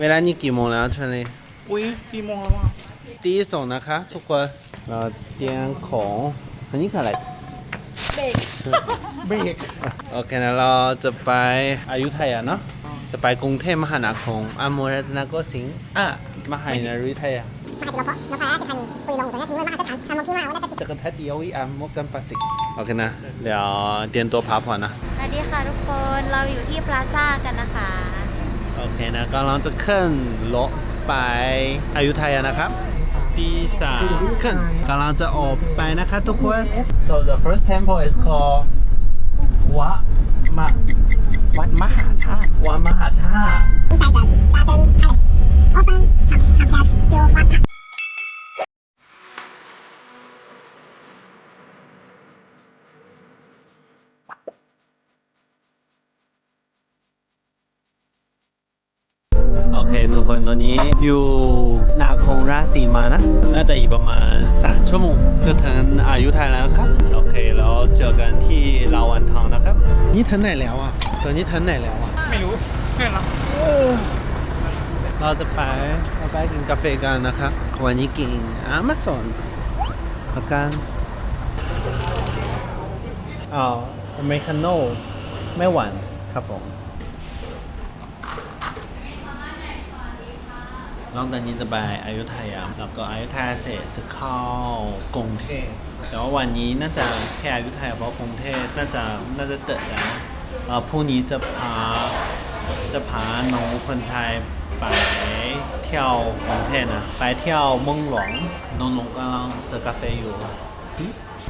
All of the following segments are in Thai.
เวลานี้กี่โมงแล้วเชลีอุ้ยกี่โมงแล้วอะตีสองนะคะ ทุกคนเราเตรียมของอันนี้คืออะไรเบรกโอเคนะเราจะไปอยุธยาเนาะจะไปกรุงเทพมหานครอโมรัตนโกสินทร์อะมหานาริทยามหาจิรพนพราชธานีปุยลงตัวนี้ถือเป็นมหาสถานทำมุกที่มาว่าได้จะกันแทดเดียวอีอามมกันปาสิกโอเคนะ เดี๋ยวเตรียมตัวพักผ่อนนะสวัสดีค่ะทุกคนเราอยู่ที่พลาซ่ากันนะคะ โอเคนะกำลังจะขึ้นรถไปอยุธยานะครับตีสามขึ้นกำลังจะออกไปนะคะทุกคน so the first temple is called วะมะวัดมหาธาตุวะมหาธาตุ โอ เคทุกคนตอนนี้อยู่นาคงราชสีมานะ น่าจะอีกประมาณ3ชั่วโมงจะถึงอายุไทยแล้วครับ โอเคแล้วเจอกันที่ลาวันทองนะครับ นี่ถึงไหนแล้วอะ ตอนนี้ถึงไหนแล้วอะ ไม่รู้เพื่อนเราเราจะไปเราไปกินกาแฟกันนะครับ วันนี้กินอามาซอนแล้วกันอ๋ออเมริกาโน่ไม่หวานครับผม น้องตอนนี้จะไปอยุธยาแล้วก็อยุธยาเสร็จจะเข้ากรุงเทพแต่ว่าวันนี้น่าจะแค่อยุธยาเพราะกรุงเทพน่าจะน่าจะเติดแล้วเออพรุ่งนี้จะพาจะพาน้องคนไทยไปเที่ยวกรุงเทพนะไปเที่ยวเมืองหลวงน้องหลงกำลังเสิร์ฟกาแฟอยู่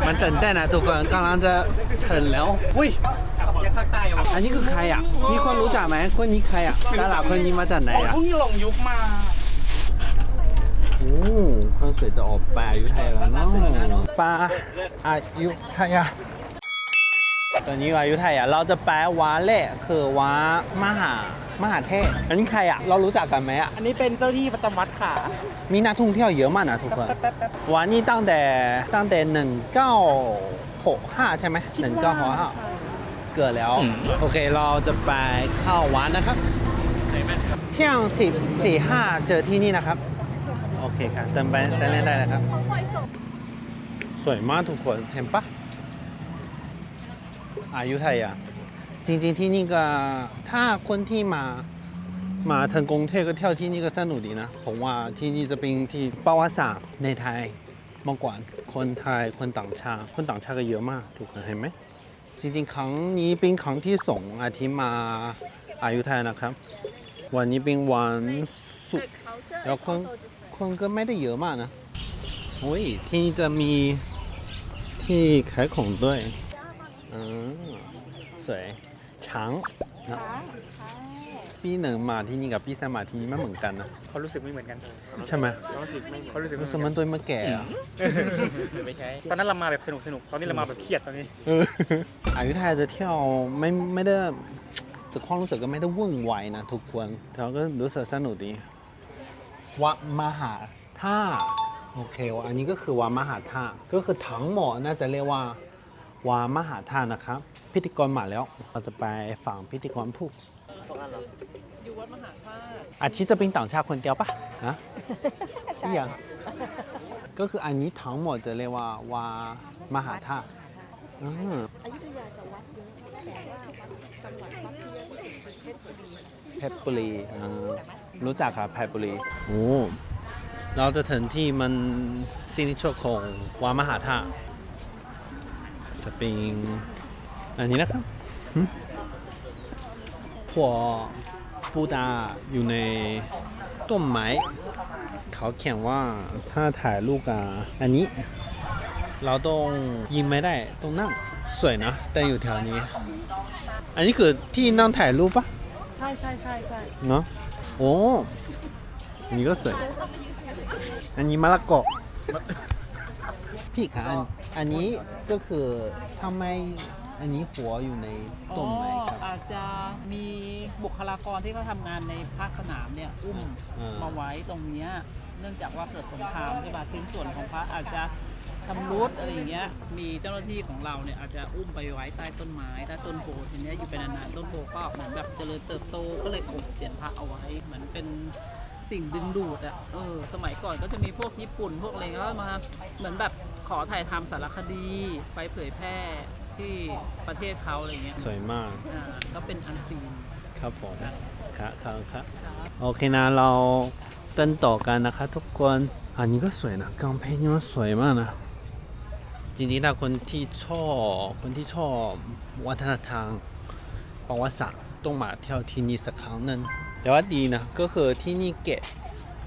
มันตื่นเต้นนะทุกคนกำลังจะถึงแล้วอุ้ยภาคใต้อะอันนี้คือใครอะมีคนรู้จักไหมคนนี้ใครอะดาราคนนี้มาจากไหนอะเพิ่งหลงยุคมา โอ้คนสวยจะออกไปอยุธยาแล้วเนาะปลาอายุทยาตอนนี้อยู่อยุธยาเราจะไปวัดแรกคือวัดมหามหาเทพอันนี้ใครอะ เรารู้จักกันไหมอะ อันนี้เป็นเจ้าที่ประจำวัดค่ะ มีนักท่องเที่ยวเยอะมากนะทุกคนวันนี้ตั้งแต่ตั้งแต่หนึ่งเก้าหกห้าใช่ไหมหนึ่งเก้าหกห้าเกิดแล้ว โอเคเราจะไปเข้าวัดนะครับเที่ยงสิบสี่ห้าเจอที่นี่นะครับ โอเคครับเติมไปเติมเล่นได้เลยครับสวยมากทุกคนเห็นปะอายุไทยอะ จริงๆที่นี่ก็ถ้าคนที่มามาทางกรุงเทพก็เที่ยวที่นี่ก็สนุกดีนะ ผมว่าที่นี่จะเป็นที่ประวัติศาสตร์ในไทยเมื่อก่อนคนไทยคนต่างชาติคนต่างชาติก็เยอะมากถูกไหมเห็นไหมจริงๆครั้งนี้เป็นครั้งที่สองอาทิตย์มาอายุไทยนะครับ วันนี้เป็นวันศุกร์แล้วคน คนก็ไม่ได้เยอะมากนะโอ้ยที่นี่จะมีที่ขายของด้วยอ่าสวยช้างนะพี่หนึ่งมาที่นี่กับพี่แซมมาที่นี่ไม่เหมือนกันนะเขารู้สึกไม่เหมือนกันใช่ไหมเขารู้สึกไม่เขารู้สึกรู้สึกมันตัวมาแก่อะไม่ใช่ตอนนั้นเรามาแบบสนุกสนุกตอนนี้เรามาแบบเครียดตอนนี้เอออายุทยาจะเที่ยวไม่ไม่ได้แต่ความรู้สึกก็ไม่ได้วุ่นวายนะทุกคนแต่ก็รู้สึกสนุกดี วัดมหาธาตุโอเควะอันนี้ก็คือวัดมหาธาตุก็คือทั้งหมดน่าจะเรียกว่าวัดมหาธาตุนะครับ พิธีกรมาแล้วเราจะไปฟังพิธีกรพูดอาทิตย์จะเป็นต่างชาติคนเดียวปะฮะใช่ยังก็คืออันนี้ทั้งหมดจะเรียกว่าวามหาธาตุอืมอยุธยาจะวัดเยอะแต่ว่าจังหวัดวัดที่เยอะที่สุดคือเพชรบุรีเพชรบุรีอ่า รู้จักครับเพชรบุรี โอ้เราจะถึงที่มันซินิชของวามหาธาตุจะเป็นอันนี้นะครับหึพวกปูดาอยู่ในต้นไม้เขาเขียนว่าถ้าถ่ายรูปกับอันนี้ เราต้องยิงไม่ได้ต้องนั่งสวยนะแต่อยู่แถวนี้ อันนี้คือที่นั่งถ่ายรูปปะใช่ใช่ใช่ใช่เนาะ โอ้อันนี้ก็สวย อันนี้มะละกอพี่คะอันอันนี้ก็คือทำไมอันนี้หัวอยู่ในต้นไม้ครับ อาจจะมีบุคลากรที่เขาทำงานในภาคสนามเนี่ยอุ้มอ่าม มาไว้ตรงเนี้ยเนื่องจากว่าเกิดสงครามใช่ปะชิ้นส่วนของพระอาจจะ ชำรุดอะไรอย่างเงี้ย มีเจ้าหน้าที่ของเราเนี่ยอาจจะอุ้มไปไว้ใต้ต้นไม้ใต้ต้นโพทีเนี้ยอยู่เป็นนานๆต้นโพก็เหมือนแบบเจริญเติบโตก็เลยอบเสียนพระเอาไว้เหมือนเป็นสิ่งดึงดูดอะเออ สมัยก่อนก็จะมีพวกญี่ปุ่นพวกอะไรก็มาเหมือนแบบขอถ่ายทำสารคดี ไปเผยแพร่ที่ประเทศเขาอะไรเงี้ยสวยมากอ่าก็เป็นอันซีนครับผมครับครับครับครับโอเคนะเราเต้นต่อกันนะคะทุกคน อันนี้ก็สวยนะกำแพงนี่มันสวยมากนะ จริงๆถ้าคนที่ชอบคนที่ชอบวัฒนธรรมประวัติศาสตร์ต้องมาเที่ยวที่นี่สักครั้งหนึงแต่ว่าดีนะก็คือที่นี่เก็บ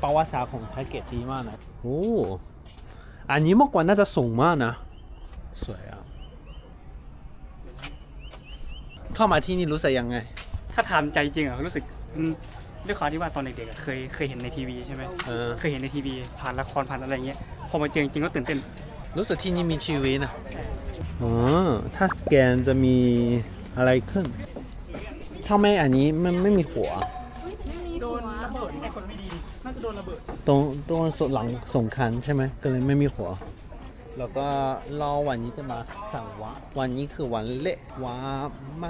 ประวัติศาสตร์ของไทยเก็บดีมากนะโอ้อันนี้เมื่อก่อนน่าจะสูงมากนะ สวยอะ เข้ามาที่นี่รู้สึกยังไง ถ้าถามใจจริงอะรู้สึกอืมด้วยความที่ว่าตอนเด็กๆอะเคยเคยเห็นในทีวีใช่ไหมเออเคยเห็นในทีวีผ่านละครผ่านอะไรเงี้ยพอมาเจอจริงๆก็ตื่นเต้น รู้สึกที่นี่มีชีวิตนะอ๋อ ถ้าสแกนจะมีอะไรขึ้น ถ้าไม่อันนี้มันไม่มีหัว โดนระเบิดไอ้คนไม่ดี น่าจะโดนระเบิด ตรงตรงหลังสงครามใช่ไหม ก็เลยไม่มีหัว แล้วก็เราวันนี้จะมาสั่งวะ วันนี้คือวันเละวาม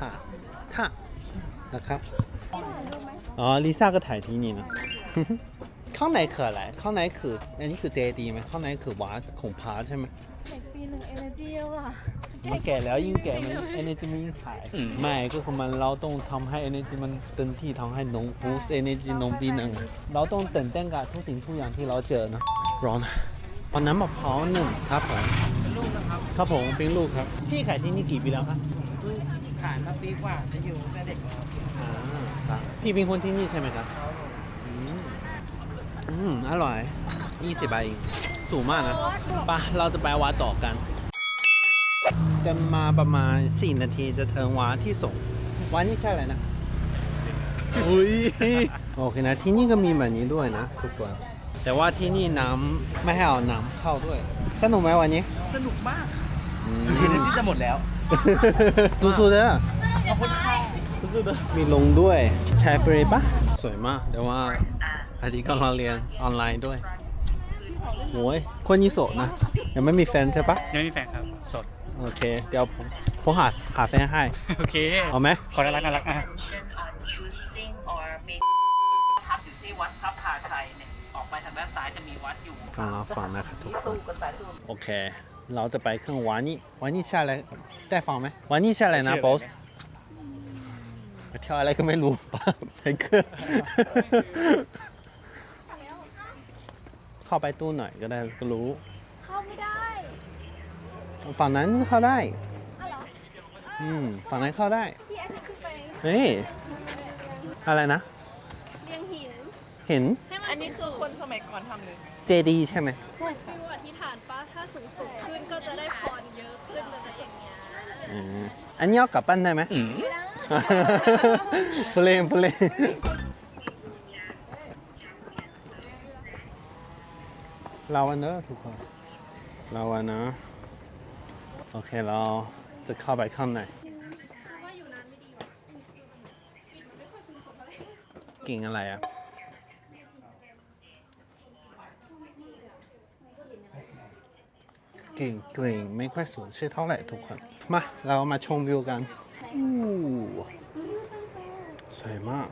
หาทะนะครับ อ๋อ ลิซ่าก็ถ่ายที่นี่นะ ข้างในคืออะไร ข้างในคือ อันนี้คือเจดีไหมข้างในคือวาของพาใช่ไหมเด็กปีหนึ่งเอเนจีเยอะว่ะมันแก่แล้วยิ่งแก่มัน energy มันยิ่งหายไม่ก็คือมันเราต้องทำให้ energy มันเต็มที่ทำให้น้อง boost energy น้องปีหนึ่งเราต้องตื่นเต้นกับทุกสิ่งทุกอย่างที่เราเจอนะร้อนเอาน้ำมะพร้าวหนึ่งครับผมเป็นลูกนะครับครับผมเป็นลูกครับพี่ขายที่นี่กี่ปีแล้วครับขายมาปีกว่าจะอยู่ตั้งแต่เด็กอ่าครับพี่เป็นคนที่นี่ใช่ไหมครับอืม อืม อร่อย 20บาทเองถูกมากนะไปะเราจะไปวัดต่อกันเดินมาประมาณ 4 นาทีจะถึงวัดที่ส่งวัดนี่ใช่อะไรนะอุ้ยโอเคนะ ที่นี่ก็มีแบบนี้ด้วยนะ ทุกคนแต่ว่าที่นี่น้ำไม่ให้เอาน้ำเข้าด้วย สนุกไหมวันนี้ สนุกมากทีนี้ที่จะหมดแล้วสู้ๆเด้อสู้ๆเด้อมีลงด้วยใช้ฟรีปะสวยมากแต่ว่า อาทิตย์ก็เราเรียนออนไลน์ด้วยโอ้ยคนนี้โสดนะ ยังไม่มีแฟนใช่ปะยังไม่มีแฟนครับโสดโอเค เดี๋ยวผมผมหาหาแฟนให้ โอเคเอาไหมขอน่ารักน่ารักอะพักอยู่ที่วัดพระพาชัยเนี่ยออกไปทางด้านซ้ายจะมีวัดอยู่กำลังฟังนะครับทุกที่คนตู้กันไปตู้โอเค เราจะไปเครื่องวานี่วานี่ใช่อะไรได้ฟังไหมวานี่ใช่อะไรนะบอสไปเที่ยวอะไรก็ไม่รู้ป้าไทเกอร์ เข้าไปตู้หน่อยก็ได้ก็รู้ เข้าไม่ได้ฝั่งนั้นเข้าได้ อ้าวเหรออืมฝั่งนั้นเข้าได้ พี่แอนขึ้นไปเฮ้ย อะไรนะ เรียงหินเห็นอันนี้คือคนสมัยก่อนทำเลย เจดีใช่ไหมฟิวอธิษฐานป้าถ้าสูงสูงขึ้นก็จะได้พรเยอะขึ้นอะไรอย่างเงี้ยอ่าอันนี้เอากลับบ้านได้ไหม ไม่ได้พูดเล่นพูด เล่นเราวันเนอะทุกคน เราวันนะ โอเคเราจะเข้าไปข้างในว่าอยู่นานไม่ดีว่ะกินไม่ค่อยคุ้มสมอะไรกิ่งอะไรอะกิ่งกลิ่งไม่ค่อยสวยชื่อเท่าไหร่ทุกคน มา เรามาชมวิวกันอู้สวยมาก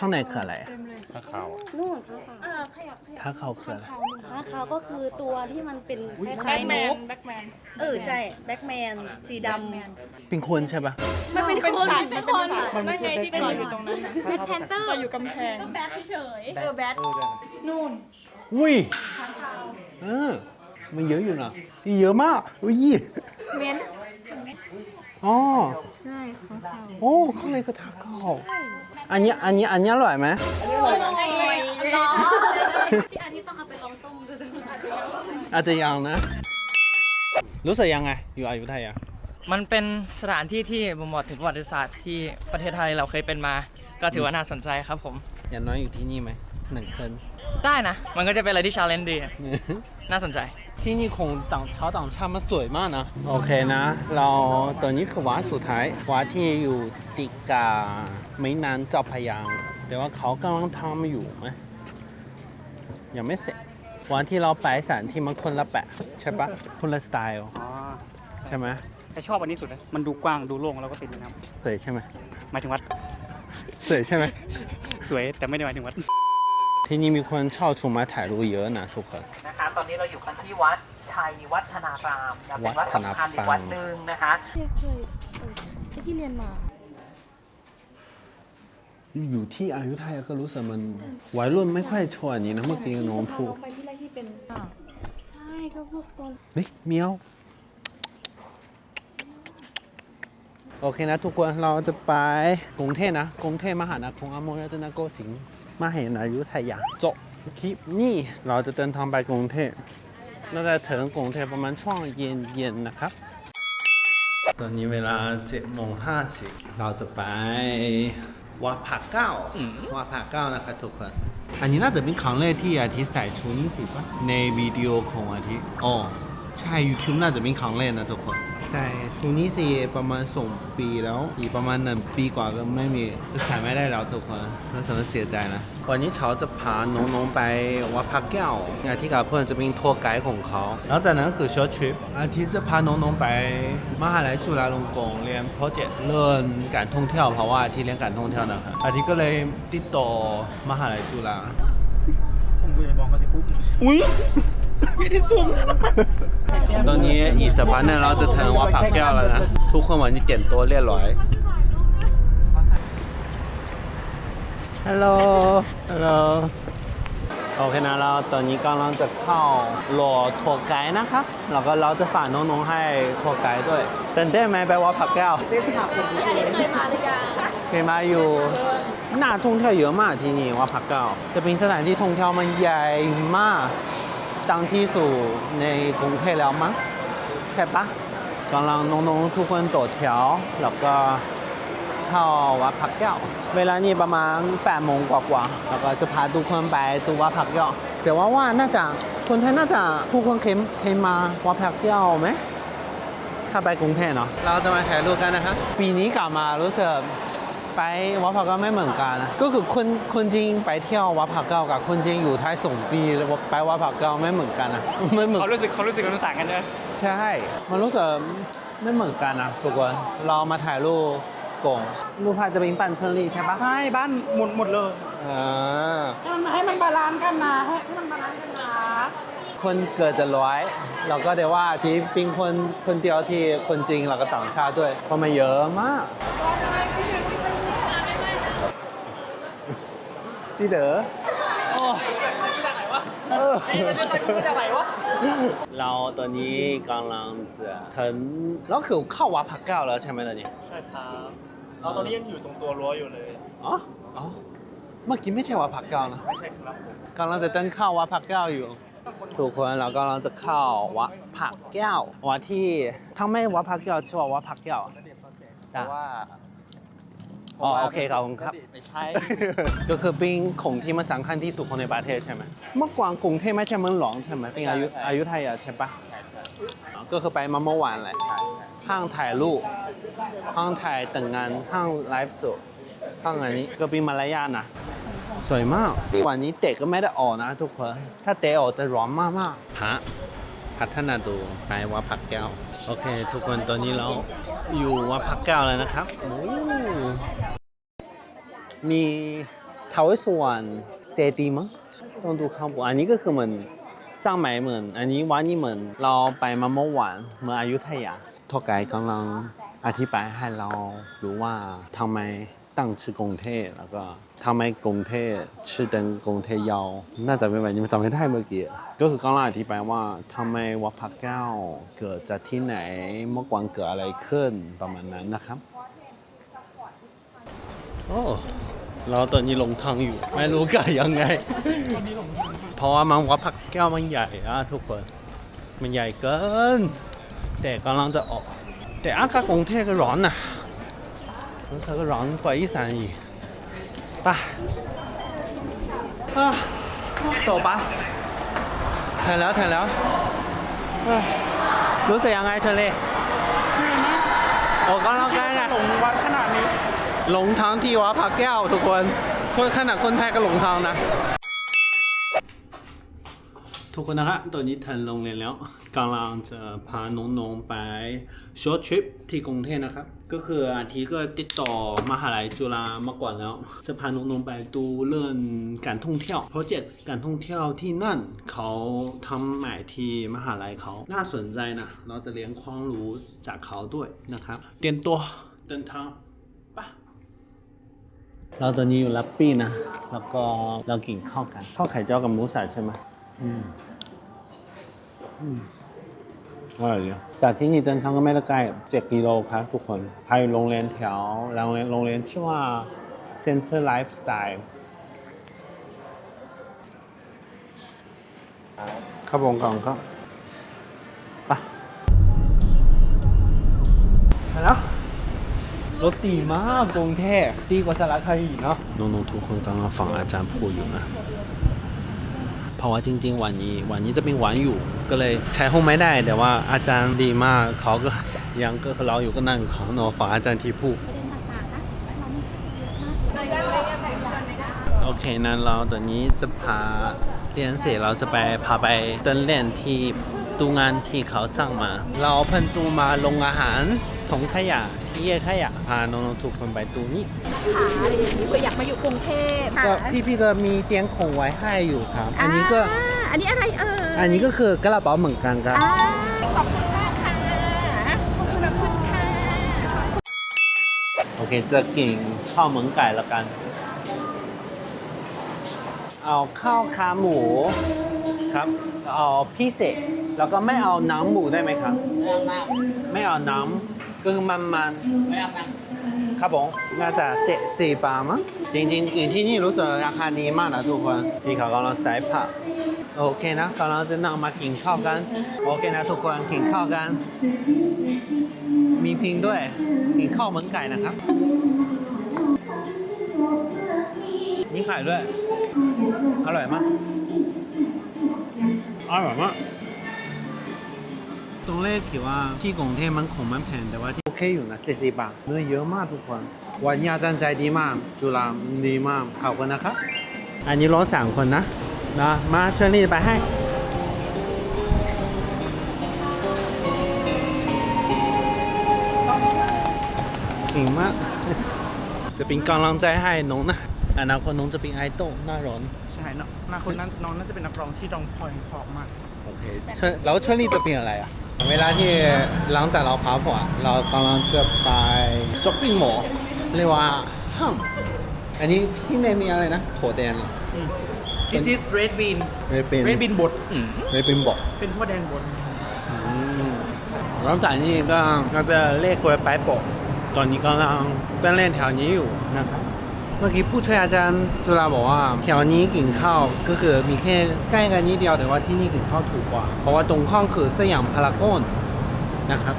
ข้างในคืออะไรอะข้าขาวนู่นข้างขาวเออขยับขยับถ้าเขาคืออะไร ข้างขาวก็คือตัวที่มันเป็นคล้ายๆนก แบ็คแมน เออใช่แบ็กแมนสีดำเป็นคนใช่ปะมันเป็นคนเป็นคนไม่ไงที่เกาะอยู่ตรงนั้นแบทแพนเตอร์ก็อยู่กำแพงแบ็คเฉยเออแบทอุ้ยเออมันเยอะอยู่นะนี่เยอะมากอุ้ย เม้น อ๋อใช่ข้างขาวโอ้ข้างในก็ทาเก้าอันนี้อันนี้อันนี้อร่อยไหมพี่อาทิตย์ต้องเอาไปลองต้มดูอาจจะยังนะ รู้สึกยังไง อยู่อยุธยามันเป็นสถานที่ที่บ่งบอกถึงประวัติศาสตร์ที่ประเทศไทยเราเคยเป็นมา ก็ถือว่าน่าสนใจครับผม อย่างน้อยอยู่ที่นี่ไหมหนึ่งคืน ได้นะ มันก็จะเป็นอะไรที่ชาเลนจ์ดีน่าสนใจ ที่นี่คงต่างชาวต่างชาติมันสวยมากนะ โอเคนะ เราตอนนี้คือวัดสุดท้ายวัดที่อยู่ติดกาไม่นานเจ้าพระยาแต่ว่าเขากำลังทำอยู่ไหมยังไม่เสร็จวันที่เราไปสถานที่มันคนละแปะใช่ปะคนละสไตล์อ๋อใช่ไหมแต่ชอบอันนี้สุดนะมันดูกว้างดูโล่งแล้วก็ติดน้สวยใช่ไหมำหมายถึงวัดสวยใช่ไหมสวยแต่ไม่ได้หมายถึงวัด ที่นี่มีคนเช่าชุดมาถ่ายรูปเยอะนะทุกคน นะคะ ตอนนี้เราอยู่กันที่วัดชัยวัฒนารามนะเป็นวัดสำคัญอีกวัดหนึ่งนะคะเคยเคยเออที่เรียนมา อยู่ที่อายุทยาก็รู้สึกมันวัยรุ่นไม่ค่อยชวนนี้นะเมื่อกี้น้องพูดลงไปที่แรกที่เป็นใช่ก็พวกตอนเฮ้ยเมียวโอเคนะทุกคนเราจะไปกรุงเทพนะกรุงเทพมหานครอโมยตนะโกสินทร์ มหายุทยาจบคลิปนี้เราจะเดินทางไปกรุงเทพน่าจะถึงกรุงเทพประมาณช่วงเย็นๆนะครับ ตอนนี้เวลา7โมง50เราจะไปวัดผาเก้าวัดผาเก้านะครับทุกคน อันนี้น่าจะเป็นครั้งแรกที่อาทิตย์ใส่ชุดนี้สิปะในวิดีโอของอาทิตย์อ๋อใช่ YouTube น่าจะเป็นครั้งแรกนะทุกคน ใส่ชุดนี้สิประมาณสองปีแล้วอีกประมาณหนึ่งปีกว่าก็ไม่มีจะใส่ไม่ได้แล้วทุกคนรู้สึกว่าเสียใจนะวันนี้เขาจะพาน้องๆไปวัดพระแก้วอาทิตย์กับเพื่อนจะเป็นทัวร์ไกด์ของเขาแล้วจากนั้นคือ short trip อาทิตย์จะพาน้องๆไปมหาลัยจุฬาลงกรณ์เรียนโปรเจกต์เรื่องการท่องเที่ยวเพราะว่าอาทิตย์เรียนการท่องเที่ยวนะครับอาทิตย์ก็เลยติดต่อมหาลัยจุฬาผมเลยมองก็สิปุ๊บอุ้ยไม่ได้ซูม ตอนนี้อีกสักพักหนึงเราจะถึงวัดผักแก้วแล้วนะ ทุกคนวันนี้เตรียมตัวเรียบร้อย ฮัลโหล ฮัลโหล โอเคนะเราตอนนี้กำลังจะเข้ารอทัวร์ไกด์นะคะแล้วก็เราจะฝากน้องๆให้ทัวร์ไกด์ด้วยตื่นเต้นไหมไปวัดผักแก้วอันนี้เคยมาหรือยังเคยมาอยู่น่าท่องเที่ยวเยอะมากที่นี่วัดผักแก้วจะเป็นสถานที่ท่องเที่ยวมันใหญ่มาก ดังที่สุดในกรุงเทพแล้วมั้งใช่ปะกำลังน้องๆทุกคนต่อแถวแล้วก็เข้าวัดผักแก้วเวลานี้ประมาณ8โมงกว่าๆแล้วก็จะพาทุกคนไปดูวัดผักแก้วแต่ว่าว่าน่าจะคนไทยน่าจะทุกคนเคยเคยมาวัดผักแก้วไหมถ้าไปกรุงเทพเนาะเราจะมาถ่ายรูปกันนะครับปีนี้กลับมารู้สึก ไปวัดพระแก้วไม่เหมือนกันนะก็คือคนคนจริงไปเที่ยววัดพระแก้วกับคนจริงอยู่ไทยสองปีแล้วไปวัดพระแก้วไม่เหมือนกันนะไม่เหมือนเขารู้สึกเขารู้สึกมันต่างกันใช่ไหมใช่ มันรู้สึกไม่เหมือนกันนะทุกคนเรามาถ่ายรูปก่อนรูปภาพจะเป็นปันเชอรี่ใช่ปะใช่บ้านหมดหมดเลยเออให้มันบาลานซ์กันนะให้มันบาลานซ์กันนะคนเกิดจะร้อย เราก็ได้ว่าที่เป็นคนคนเดียวที่คนจริงเราก็ต่างชาติด้วยเพราะมันเยอะมาก ซีเดอร์โอ้เออเราตอนนี้กำลังจะถึงเราคือเข้าวัดพระแก้วแล้วใช่ไหมตอนนี้ใช่ครับเราตอนนี้ยังอยู่ตรงตัวรั้วอยู่เลยอ๋ออ๋อเมื่อกี้ไม่ใช่วัดพระแก้วนะไม่ใช่ครับผมกำลังจะเดินเข้าวัดพระแก้วอยู่ทุกคนเรากำลังจะเข้าวัดพระแก้ววัดที่ทั้งไม่วัดพระแก้วชื่อว่าวัดพระแก้วเพราะว่า อ๋อโอเคขอบคุณครับ ไม่ใช่ ก็คือเป็นของที่มันสำคัญที่สุดของในประเทศใช่ไหมเมื่อก่อนกรุงเทพไม่ใช่เมืองหลวงใช่ไหมเป็นอายุอายุทยาใช่ปะอ๋อก็คือไปมาเมื่อวานแหละห้างถ่ายรูปห้างถ่ายแต่งงานห้างไลฟ์สดห้างอันนี้ก็เป็นมารยาทนะสวยมากวันนี้เตะก็ไม่ได้ออกนะ ทุกคนถ้าเตะออกจะร้อนมากมากๆ พระพัฒนาดูไปวัดผักแก้ว โอเค ทุกคนตอนนี้เรา อยู่วัดผักแก้วแล้วนะครับโอ้มีท้าวเวสสุวรรณเจดีย์มั้งต้องดูข้างบนอันนี้ก็คือเหมือนสร้างใหม่เหมือน อันนี้วัดนี้เหมือน เราไปมาเมื่อวานเมื่ออยุธยาทอไกด์กำลังอธิบายให้เรารู้ว่าทำไม ตั้งชื่อกงเทพแล้วก็ทำไมกงเทพชื่อเดินกงเทพยาวน่าจะเป็นแบบนี้จำไม่ได้เมื่อกี้ ก็คือกำลังอธิบายว่าทำไมวัดพระแก้วเกิดจากที่ไหนเมื่อก่อนเกิดอะไรขึ้นประมาณนั้นนะครับ โอ้เราตอนนี้หลงทางอยู่ ไม่รู้กันยังไง เพราะว่ามันว่าผักแก้วมันใหญ่อะทุกคน มันใหญ่เกิน แต่กำลังจะออก แต่อากาศกรุงเทพก็ร้อนนะ รู้สึกก็ร้อนกว่าอีสานอีกไปอะต่อบัสถึงแล้วถึงแล้วเอ้ยรู้สึกยังไงเชลีโอ้กำลังกายนะหลงวัดขนาดนี้ หลงทางที่วัดพระแก้วทุกคน คนขนาดคนไทยก็หลงทางนะ ทุกคนนะครับตอนนี้ทันโรงเรียนแล้วกำลังจะพาน้องๆไป short trip ที่กรุงเทพนะครับ ก็คืออาทิตย์ก็ติดต่อมหาลัยจุฬามาก่อนแล้ว จะพาน้องๆไปดูเรื่องการท่องเที่ยวโปรเจกต์การท่องเที่ยวที่นั่นเขาทำใหม่ที่มหาลัยเขาน่าสนใจนะ เราจะเรียนความรู้จากเขาด้วยนะครับ เตรียมตัวเดินทางไปเราตอนนี้อยู่ลับปี้นะ แล้วก็เรากินข้าวกัน ข้าวไข่เจียวกับหมูสับใช่ไหม อืมอืมอร่อยดีจากที่นี่เดินทางก็ไม่ได้ไกลเจ็ดกิโลครับทุกคนภายโรงเรียนแถวโรงเรียนโรงเรียนชื่อว่า Center Lifestyle ครับผมก่อนครับไปมาแล้วรถตีมากกรุงเทพดีกว่าสารคดีเนาะน้องๆทุกคนกำลังฟังอาจารย์พูดอยู่นะ เพราะว่าจริง ๆ วันนี้วันนี้จะเป็นวันอยู่ ก็เลยใช้ห้องไม่ได้ แต่ว่าอาจารย์ดีมากเขาก็ยังก็เราอยู่ก็นั่งเขานอฟังอาจารย์ที่พูดโอเคนั้นเราตอนนี้จะพาเรียนเสร็จเราจะไปพาไปเดินเล่นที่ดูงานที่เขาสร้างมา เราเพิ่นดูมาลงอาหาร ถงขยะที่แยกขยะพาน้องๆทุกคนไปดูนี่ขาอะไรอย่างนี้เผื่ออยากมาอยู่กรุงเทพก็พี่ๆก็มีเตียงคงไว้ให้อยู่ครับ อันนี้ก็อ่าอันนี้อะไรเอ่ยอันนี้ก็คือกระเป๋าเหมือนกันครับ อ่าขอบคุณมากค่ะ ขอบคุณขอบคุณค่ะโอเคจะกินข้าวเหมือนไก่ละกัน เอาข้าวขาหมูครับ เอาพิเศษ แล้วก็ไม่เอาน้ำหมูได้ไหมครับ ไม่เอาน้ำ ก็คือมันมันไม่เอาน้ำครับผมน่าจะเจ็ดสี่บาทมั้งจริงๆกินที่นี่รู้สึกราคาดีมากนะทุกคนที่เขากำลังใส่ผักโอเคนะกำลังจะนั่งมากินข้าวกัน โอเคนะทุกคนกินข้าวกัน มีพิงด้วยกินข้าวเหมือนไก่นะครับมีไข่ด้วย อร่อยมากอร่อยมาก ตรงเลขคิดว่าที่กรุงเทพมันคงมันแพงแต่ว่าที่โอเคอยู่นะเจ็ดสิบบาทเนื้อเยอะมากทุกคนวันนี้อาจารย์ใจดีมาก จุฬาดีมากขอบคุณนะครับ อันนี้รถสามคนนะนะมาเชิญรีไปให้เก่งมาก จะเป็นกำลังใจให้น้องนะอนาคตน้องจะเป็นไอดอลหน้าร้อน ใช่เนาะนาคนนั้นน้องน่าจะเป็นนักร้องที่ร้องเพลงเพราะมาก โอเคเชิญแล้วเชอรี่จะเป็นอะไรอะ เวลาที่หลังจากเราพักผ่อนเรากำลังจะไปช้อปปิ้งมอลล์เรียกว่าห้างอันนี้ที่ในมีอะไรนะถั่วแดงเหรอ This is red bean เรเป็น red bean บดเรเป็นบอกเป็นพ่อแดงบดหลังจากนี้ก็เราจะเลขไว้ไปโปะตอนนี้กำลังเป็นเล่นแถวนี้อยู่นะครับ เมื่อกี้ผู้ช่วยอาจารย์จุฬาบอกว่าแถวนี้กินข้าวก็คือมีแค่ใกล้กันนิดเดียวแต่ว่าที่นี่กินข้าวถูกกว่า เพราะว่าตรงข้างคือสยามพารากอนนะครับ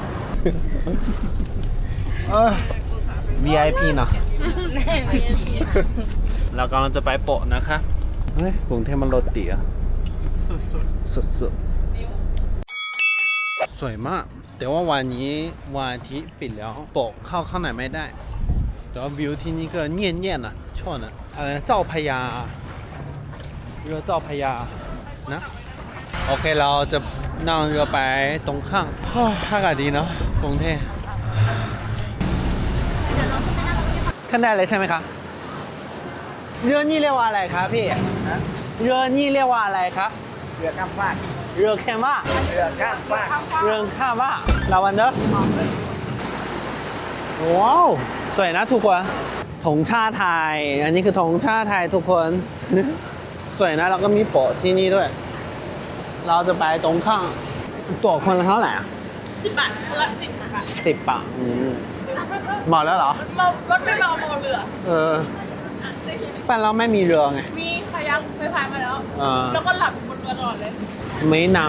เออ VIP เนาะเรากำลังจะไปโปะนะคะเฮ้ยกรุงเทพมันรถติดอะสุดสุดๆสวยมาก แต่ว่าวันนี้วันอาทิตย์ปิดแล้วโปะเข้าข้างในไม่ได้ แต่ว่าวิวที่นี่ก็เงียบเงียบๆนะชอบนะอะไรนะเจ้าพระยาเรือเจ้าพระยานะโอเคเราจะนั่งเรือไปตรงข้างฮ้ยอากาศดีเนาะกรุงเทพขึ้นได้เลยใช่ไหมครับเรือนี่เรียกว่าอะไรครับพี่เรือนี่เรียกว่าอะไรครับเรือข้ามฟากเรือแคมว่าเรือข้ามฟากเรือข้ามว่าลาวันเดอร์ว้าว สวยนะทุกคนธงชาติไทย อันนี้คือธงชาติไทยทุกคน สวยนะแล้วก็มีโปะที่นี่ด้วย เราจะไปตรงข้างตัวคนละเท่าไหร่อะสิบบาทคนละสิบนะคะสิบบาทอืมหมดแล้วเหรอเมารถไม่เมาเมาเรือเออบ้านเราไม่มีเรือไง มีพายักไปพายมาแล้วเออแล้วก็หลับบนเรือตลอดเลย湄南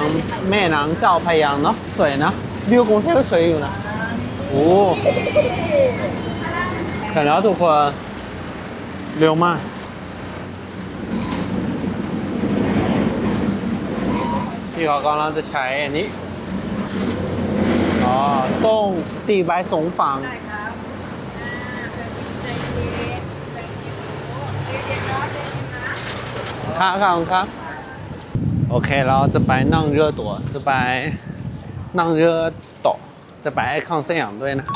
แม่นางเจ้าพระยาเนาะสวยนะวิวกรุงเทพก็สวยอยู่นะโอ้ แต่แล้วทุกคนเร็วมาก ที่เขากำลังจะใช้อันนี้ อ๋อต้องตีใบสงฝังได้ครับอ่าใจเย็นใจเย็นใจเย็นเนาะใจเย็นนะครับครับครับโโอเค เราจะไปนั่งเรือตัว จะไปนั่งเรือต่อ จะไปไอคอนสยามด้วยนะ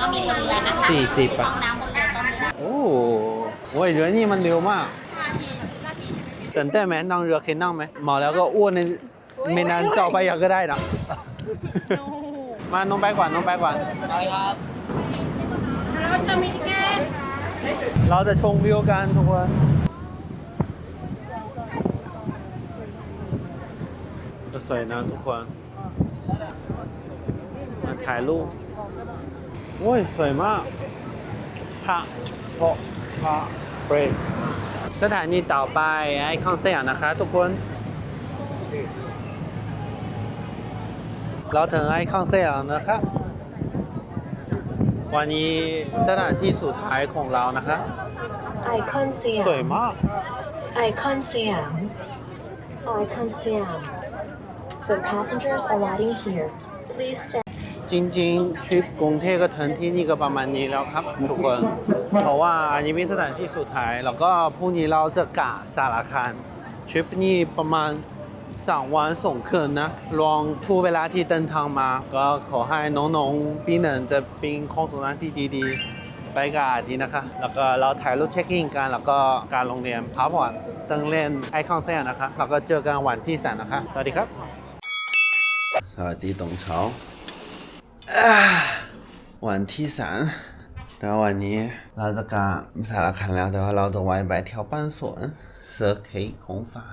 ก็มีบนเรือนะคะสี่สิบอะ ห้องน้ำบนเรือก็มีโอ้โอ้ยเรือนี่มันเร็วมากตื่นเต้นไหมนั่งเรือเคยนั่งไหมเมาแล้วก็อ้วนในไม่นานเจ้าไปอยากก็ได้นะ มาน้องไปก่อนน้องไปก่อนได้ครับเราจะมีทิเกตเราจะชมวิวกันทุกคนสวยนะทุกคน มาถ่ายรูป โอ้ย สวยมากพระเพราะพระเบรกสถานีต่อไปไอคอนสยามนะคะ ทุกคน เราถึงไอคอนสยามนะครับ วันนี้สถานที่สุดท้ายของเรานะคะไอคอนสยาสวยมมากไอคอนสยามไอคอนสยาม For passengers arriving here please stand จริงๆทริปกรุงเทพก็ถึงที่นี่ก็ประมาณนี้แล้วครับ ทุกคน เพราะว่าอันนี้เป็นสถานที่สุดท้าย แล้วก็พรุ่งนี้เราจะกะสารคามทริปนี้ประมาณสองวันส่งคืนนะ ลองทุกเวลาที่เดินทางมา ก็ขอให้น้องๆปีหนึ่งจะเป็นความสุขที่ดีๆ ไปกับอาทีนะคะ แล้วก็เราถ่ายรูปเช็คอินกัน แล้วก็การโรงเรียนพักผ่อนตั้งเล่นไอคอนเซียนะคะ แล้วก็เจอกันวันที่สามนะคะ สวัสดีครับ สวัสดีตงเช้า วันที่สามแต่ววันนี้เราจะกลับสารคันแล้วแต่ว่าเราจะไว้ไปเที่ยวบ้านสวนเซิร์ฟเค้กของฝา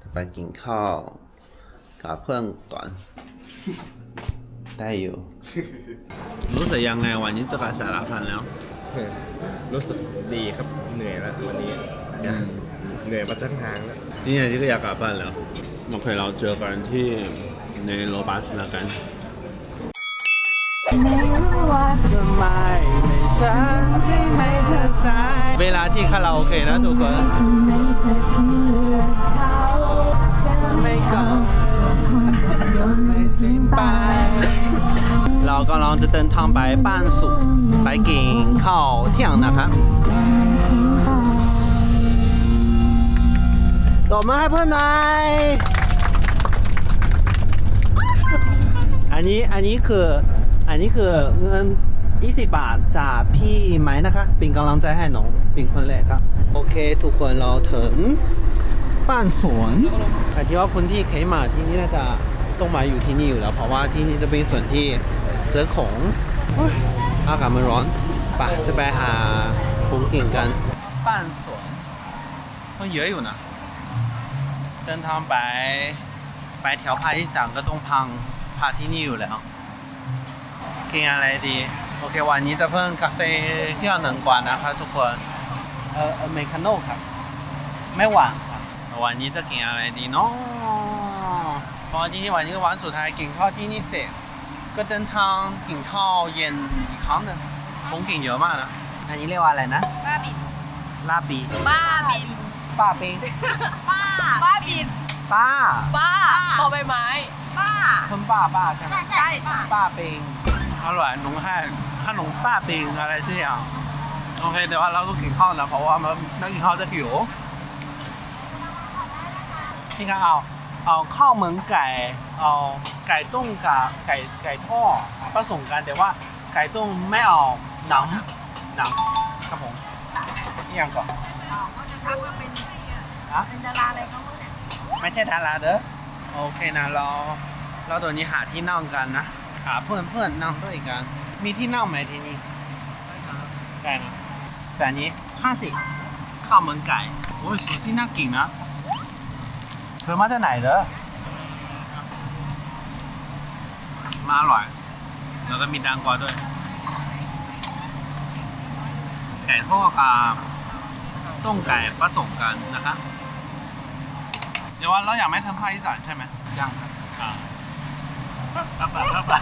จะไปกินข้าวกับเพื่อนก่อน ได้อยู่ รู้สึกยังไงวันนี้จะกลัสารคันแล้ว รู้สึกดีครับเหนื่อยแล้ววันนี้เหนื่อยมาตั้งทางแล้วจริงๆที่ก็อยากกลับบ้านแล้วโอเคเราเจอกันที่ในโรบัสแล้วกัน ว่าทำไมไม่ฉันไม่ไม่เข้าใจเวลาที่คาราโอเกะนะทุกคนไม่เข้าไม่จริงไปเรากำลังจะเดินทางไปบ้านสุไปกินข้าวเที่ยงนะครับตบมือให้เพื่อนหน่อยอันนี้อันนี้คือ อันนี้คือเงิน 20 บาทจากพี่ไม้นะคะ เป็นกำลังใจให้น้องเป็นคนแรกครับ โอเค ทุกคนเราถึงบ้านสวนแต่ที่ว่าคนที่เคยมาที่นี่น่าจะต้องมาอยู่ที่นี่อยู่แล้ว เพราะว่าที่นี่จะเป็นส่วนที่ซื้อของโอ๊ยอากาศมันร้อนไปจะไปหาของกินกันบ้านสวนก็เยอะอยู่นะเดินทางไปไปแถวภาคที่สามก็ต้องพังพาที่นี่อยู่แล้ว กินอะไรดี โอเค วันนี้จะเพิ่มกาแฟเที่ยวหนึ่งกว่านะครับทุกคน เอออเมริกาโน่ครับ ไม่หวานครับ วันนี้จะกินอะไรดีเนาะเพราะว่าที่นี่วันนี้ก็วันสุดท้ายกินข้าวที่นี่เสร็จ ก็เดินทางกินข้าวเย็นอีกครั้งหนึงของกินเยอะมากนะ อันนี้เรียกว่าอะไรนะ บ้าบิน ลาบีบ้าบิน ป้าปิงป้า บ้าบิน ป้าป้าพอใบไม้ป้าเพิ่มป้าป้าใช่ไหมใช่ใช่ ป้าปิง อร่อยหนุ่งให้ขนมป้าปิงอะไรที่อย่างโอเคเดี๋ยวว่าเราต้องกินข้าวนะเพราะว่ามันนักกินข้าวจะหิวนี่ครับเอาเอาข้าวเหมือนไก่เอาไก่ต้มกับไก่ไก่ทอดผสมกันแต่ว่าไก่ต้มไม่เอาหนังหนังครับผมนี่ยังก่อนทำมาเป็นเป็นดาราอะไรเขาเนี่ยไม่ใช่ดาราเด้อโอเคนะเราเราตัวนี้หาที่นั่งกันนะ หาเพื่อนเพื่อนนั่งด้วยกัน มีที่นั่งไหมที่นี่ได้นะแต่อันนี้ห้าสิบข้าวมันไก่โอ้ยซูซี่น่ากินนะเธอมาจากไหนเด้อมาอร่อย แล้วก็มีดังกว่าด้วย ไก่ทอดกับต้มไก่ผสมกันนะครับเดี๋ยวว่าเราอยากไม่ทำภาคอีสานใช่ไหมยังครับอ่าค รับไปครับไป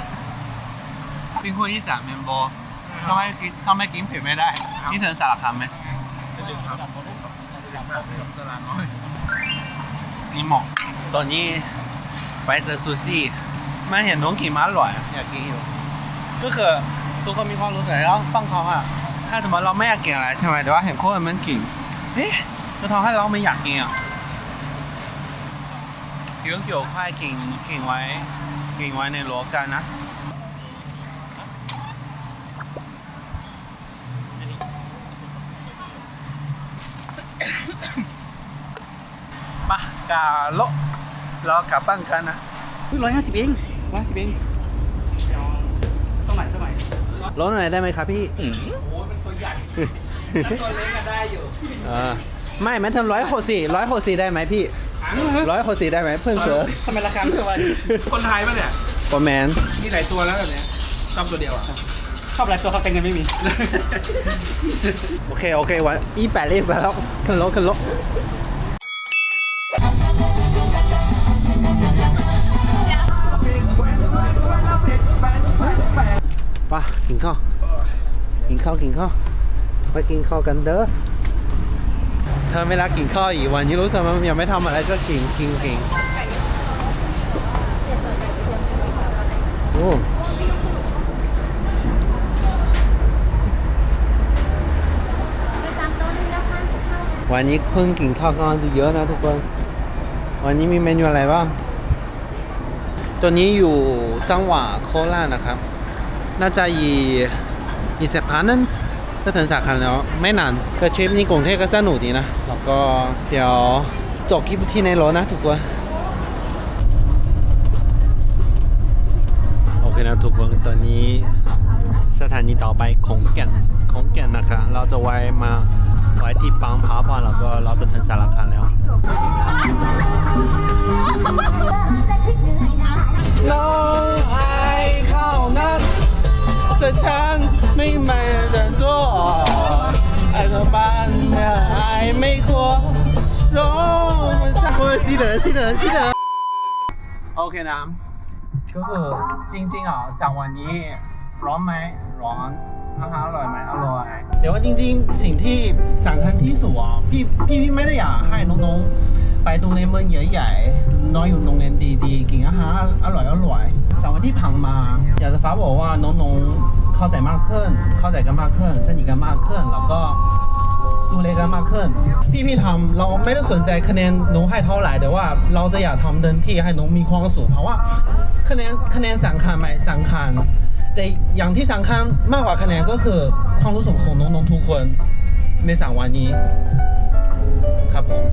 เป็นคนอีสานเมนโบทำไมกินทำไมกินเผ็ดไม่ได้ นี่เธอสารคามไหมนี่หมอกตอนนี้ไปเจอซูซี่มาเห็นน้องกินมาอร่อยอยากกินอยู่ ก็คือทุกคนมีความรู้สึกแล้วฟังเขาอะถ้าสมมติเราไม่อยากกินอะไรใช่ไหมแต่ว่าเห็นคนอื่นมันกินเอ๊ะจะทำให้เราไม่อยากกินอะเดี๋ยวเกี่ยวค่อยกินกินไว้ กินไว้ในรถกันนะปะกาโลเรากลับบ้านกันนะร้อยห้าสิบเองร้อยห้าสิบเองสมัยสมัยรถหน่อยได้ไหมครับพี่โอ้เป็นตัวใหญ่ตัวเล็กก็ได้อยู่เออไม่แม้ทำร้อยหกสี่ร้อยหกสี่ได้ไหมพี่ ร้อยหกสี่ได้ไหมเพื่อนเสือทำไมราคาไม่เท่ากันคนไทยปะเนี่ยประแมนมีหลายตัวแล้วแบบเนี้ยชอบตัวเดียวอะชอบอะไรตัวเขาแต่เงินไม่มี โอเค โอเควันอีแปดรีบไปแล้วขึ้นรถขึ้นรถไปกินข้าว กินข้าว กินข้าว ไปกินข้าวกันเด้อเธอไม่รักกินข้าวอีกวันนี้รู้สึกว่ามันยังไม่ทำอะไรก็กินกินกินโอ้วันนี้เพิ่งกินข้าวกันเยอะนะทุกคน วันนี้มีเมนูอะไรบ้าง ตัวนี้อยู่จังหวัดโคราชนะครับ น่าจะอีอีสิบพันนั้นจะถึงสาขาแล้วไม่นานก็ทริปนี้กรุงเทพก็สนุกดีนะ ก็เดี๋ยวจบคลิปที่ในรถนะทุกคนโอเคนะทุกคนตอนนี้สถานีต่อไปของแก่นของแก่นนะคะเราจะไว้มาไว้ที่ปั๊มพาพอนแล้วก็เราจะถึงสารคามแล้วน้องไอเข้านั้นแต่ฉันไม่ไม่เดินตัวไอ้ตัวบ้านเนี่ย 记得记得记得โอเคนะ ก็คือจริงๆอ่ะสั่งวันนี้ร้อนไหมร้อนอาหารอร่อยไหมอร่อยเดี๋ยวว่าจริงๆ สิ่งที่สำคัญที่สุดอ่ะพี่พี่พี่ไม่ได้อยากให้น้องๆไปตรงในเมืองใหญ่ๆน้อยอยู่โรงเรียนดีๆกินอาหารอร่อยอร่อยสามวันที่ผ่านมา อยากจะฝากบอกว่าน้องๆเข้าใจมากขึ้น เข้าใจกันมากขึ้นสนิทกันมากขึ้น แล้วก็ ดูแลกันมากขึ้น พี่พี่ทำเราไม่ได้สนใจคะแนนน้องให้เท่าไหร่แต่ว่าเราจะอยากทำเดินที่ให้น้องมีความสุขเพราะว่าคะแนนคะแนนสำคัญไหมสำคัญแต่อย่างที่สำคัญมากกว่าคะแนนก็คือความรู้สึกของน้องๆทุกคนในสามวันนี้ครับผม